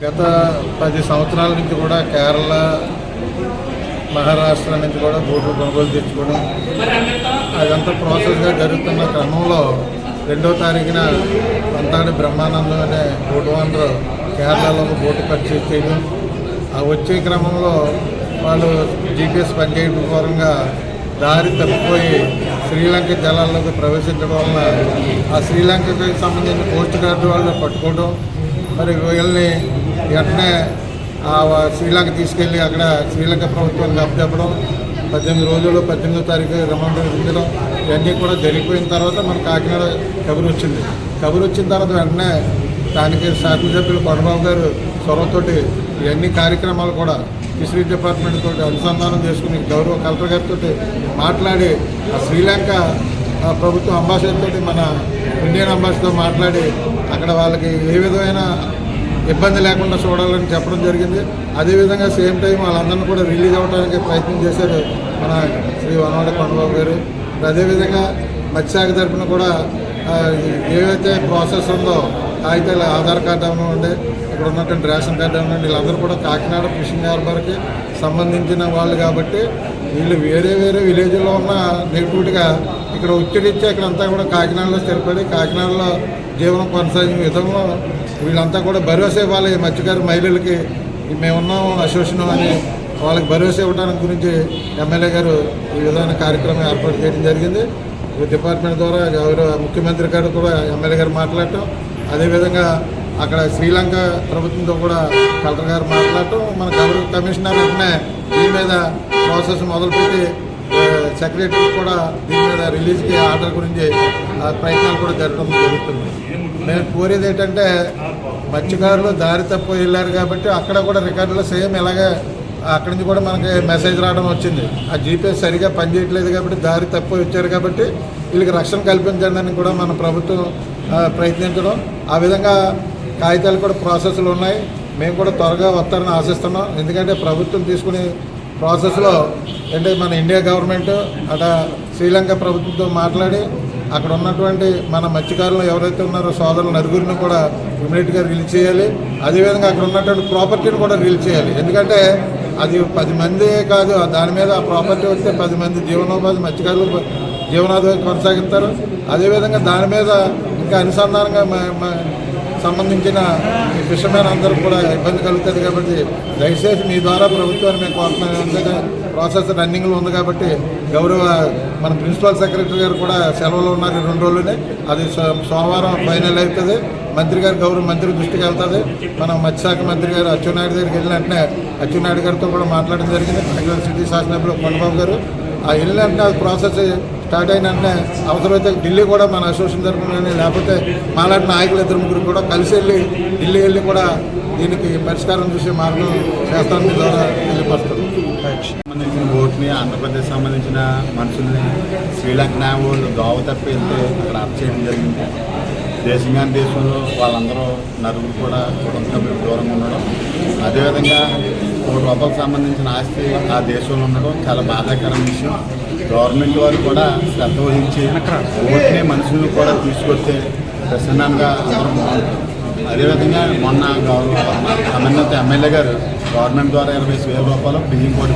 గత పది సంవత్సరాల నుంచి కూడా కేరళ మహారాష్ట్ర నుంచి కూడా బోట్లు కొనుగోలు తెచ్చుకోవడం అదంతా ప్రాసెస్గా జరుగుతున్న క్రమంలో రెండో తారీఖున అంతాడి బ్రహ్మానందం అనే బోటు ఓనర్ కేరళలో బోటు పర్చేజ్ చేయడం. ఆ వచ్చే క్రమంలో వాళ్ళు జీపీఎస్ పనిచేయడం పూర్వంగా దారి తప్పిపోయి శ్రీలంక జలాల్లోకి ప్రవేశించడం వలన ఆ శ్రీలంకకి సంబంధించిన కోస్ట్ గార్డ్ వాళ్ళు పట్టుకోవడం మరి వీళ్ళని వెంటనే ఆ శ్రీలంక తీసుకెళ్ళి అక్కడ శ్రీలంక ప్రభుత్వానికి అప్పచెప్పడం పద్దెనిమిది రోజులు పద్దెనిమిదో తారీఖు రమణ ఉండడం ఇవన్నీ కూడా జరిగిపోయిన తర్వాత మన కాకినాడ కబురు వచ్చింది. కబురు వచ్చిన తర్వాత వెంటనే దానికి శాసనసభ్యులు కొండబాబు గారు చొరవతోటి ఇవన్నీ కార్యక్రమాలు కూడా ఫిషరీస్ డిపార్ట్మెంట్ తోటి అనుసంధానం చేసుకుని గౌరవ కలెక్టర్ గారితో మాట్లాడి ఆ శ్రీలంక ప్రభుత్వం అంబాసిడర్ తోటి మన ఇండియన్ అంబాసిడర్ మాట్లాడి అక్కడ వాళ్ళకి ఏ విధమైన ఇబ్బంది లేకుండా చూడాలని చెప్పడం జరిగింది. అదేవిధంగా సేమ్ టైం వాళ్ళందరినీ కూడా రిలీజ్ అవ్వడానికి ప్రయత్నం చేశారు మన శ్రీ వనవాడ కొండబాబు గారు. అదేవిధంగా మత్స్యశాఖ తరఫున కూడా ఏవైతే ప్రాసెస్ ఉందో కాగితాలు ఆధార్ కార్డు అవనివ్వండి ఇక్కడ ఉన్నటువంటి రేషన్ కార్డు అవనివ్వండి వీళ్ళందరూ కూడా కాకినాడ ఫిషింగ్ హార్బర్కి సంబంధించిన వాళ్ళు కాబట్టి వీళ్ళు వేరే వేరే విలేజ్లో ఉన్న నెగిటివిటీగా ఇక్కడ ఉచ్చరించి ఇక్కడ అంతా కూడా కాకినాడలో స్థిరపడి కాకినాడలో జీవనం కొనసాగిన విధంలో వీళ్ళంతా కూడా భరోసా ఇవ్వాలి ఈ మత్స్యకారు మహిళలకి. మేమున్నాం అసోసియేషన్ అని వాళ్ళకి భరోసా ఇవ్వడానికి గురించి ఎమ్మెల్యే గారు ఈ విధమైన కార్యక్రమం ఏర్పాటు చేయడం జరిగింది. ఈ డిపార్ట్మెంట్ ద్వారా గౌరవ ముఖ్యమంత్రి గారు కూడా ఎమ్మెల్యే గారు మాట్లాడటం అదేవిధంగా అక్కడ శ్రీలంక ప్రభుత్వంతో కూడా కలెక్టర్ గారు మాట్లాడటం మన గౌరవ కమిషనర్ వెంటనే దీని మీద ప్రాసెస్ మొదలుపెట్టి సెక్రటరీ కూడా దీని మీద రిలీజ్కి ఆర్డర్ గురించి ఆ ప్రయత్నాలు కూడా జరగడం జరుగుతుంది. నేను కోరేది ఏంటంటే మత్స్యకారులు దారి తప్పు వెళ్ళారు కాబట్టి అక్కడ కూడా రికార్డులో సేమ్ ఇలాగే అక్కడి నుంచి కూడా మనకి మెసేజ్ రావడం వచ్చింది. ఆ జీపీఎస్ సరిగా పనిచేయట్లేదు కాబట్టి దారి తప్పు వచ్చారు కాబట్టి వీళ్ళకి రక్షణ కల్పించడానికి కూడా మన ప్రభుత్వం ప్రయత్నించడం. ఆ విధంగా కాగితాలు కూడా ప్రాసెస్లు ఉన్నాయి. మేము కూడా త్వరగా వస్తారని ఆశిస్తున్నాం. ఎందుకంటే ప్రభుత్వం తీసుకునే ప్రాసెస్లో అంటే మన ఇండియా గవర్నమెంట్ అట శ్రీలంక ప్రభుత్వంతో మాట్లాడి అక్కడ ఉన్నటువంటి మన మత్స్యకారులు ఎవరైతే ఉన్నారో సోదరులు నలుగురిని కూడా ఇమీడియట్గా రిలీజ్ చేయాలి. అదేవిధంగా అక్కడ ఉన్నటువంటి ప్రాపర్టీని కూడా రిలీజ్ చేయాలి. ఎందుకంటే అది పది మంది కాదు దాని మీద ఆ ప్రాపర్టీ వస్తే పది మంది జీవనోపాధి మత్స్యకారులు జీవనోపాధి కొనసాగిస్తారు. అదేవిధంగా దాని మీద ఇంకా అనుసంధానంగా సంబంధించిన విషయమైన ఫిషర్మెన్ అందరూ కూడా ఇబ్బంది కలుగుతుంది కాబట్టి దయచేసి మీ ద్వారా ప్రభుత్వాన్ని మేము కోరుతున్నాం. ప్రాసెస్ రన్నింగ్లో ఉంది కాబట్టి గౌరవ మన ప్రిన్సిపల్ సెక్రటరీ గారు కూడా సెలవులో ఉన్నారు రెండు రోజులనే. అది సో- సోమవారం ఫైనల్ అవుతుంది. మంత్రి గారు గౌరవ మంత్రి దృష్టికి వెళ్తుంది మనం మత్స్యశాఖ మంత్రి గారు అచ్చెన్నాయుడు దగ్గరికి వెళ్ళిన వెంటనే అచ్చెన్నాయుడు గారితో కూడా మాట్లాడడం జరిగింది. కాకినాడ సిటీ శాసనసభ్యులు కొండబాబు గారు. ఆ వెళ్ళిన వెంటనే ప్రాసెస్ స్టార్ట్ అయిన వెంటనే అవసరమైతే ఢిల్లీ కూడా మన అసోసియేషన్ తరఫున కానీ లేకపోతే మాలాంటి నాయకులు ఇద్దరు ముగ్గురు కూడా కలిసి వెళ్ళి ఢిల్లీ వెళ్ళి కూడా దీనికి పరిష్కారం చూసే మార్గం చేస్తాను ద్వారా తెలియపరుస్తాను సంబంధించిన బోట్ని ఆంధ్రప్రదేశ్ సంబంధించిన మనుషుల్ని శ్రీలంక వాళ్ళు దోవ తప్పి వెళ్తే అక్కడ అరెస్ట్ చేయడం జరిగింది. దేశంగాని దేశంలో వాళ్ళందరూ నలుగురు కూడా కుటుంబ దూరంగా ఉండడం. అదేవిధంగా కోటి రూపాయలకు సంబంధించిన ఆస్తి ఆ దేశంలో ఉండడం చాలా బాధాకరమైన విషయం. గవర్నమెంట్ వారు కూడా శ్రద్ధ వహించి బోట్ని మనుషులను కూడా తీసుకొస్తే ప్రసన్నంగా అందరం బాగుంటుంది అదేవిధంగా మొన్న గవర్నమెంట్ ఎమ్మెల్యే గారు గవర్నమెంట్ ద్వారా ఇరవై వేల రూపాయలు బియ్యం కూడా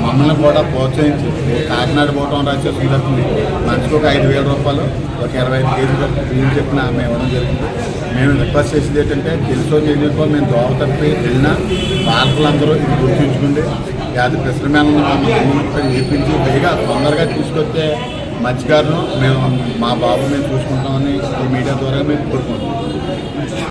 మమ్మల్ని కూడా ప్రోత్సహించి కాకినాడ పోవటం రాజేసిన జరుగుతుంది మనిషికి ఒక ఐదు వేల రూపాయలు ఒక ఇరవై ఐదు కేజీలు బియ్యం చెప్పిన మేము ఇవ్వడం జరిగింది. మేము రిక్వెస్ట్ చేసేది ఏంటంటే తెలుసో తెలియకో మేము దోవ తప్పి వెళ్ళినా పాలకులందరూ ఇది గుర్తుంచుకుంది యాది ప్రశ్నమేళను మమ్మల్ని వేపించి పైగా తొందరగా తీసుకొస్తే మత్స్యకారులు మేము మా బాబు మేము చూసుకుంటామని ఈ మీడియా ద్వారా మేము కోరుకుంటున్నాం.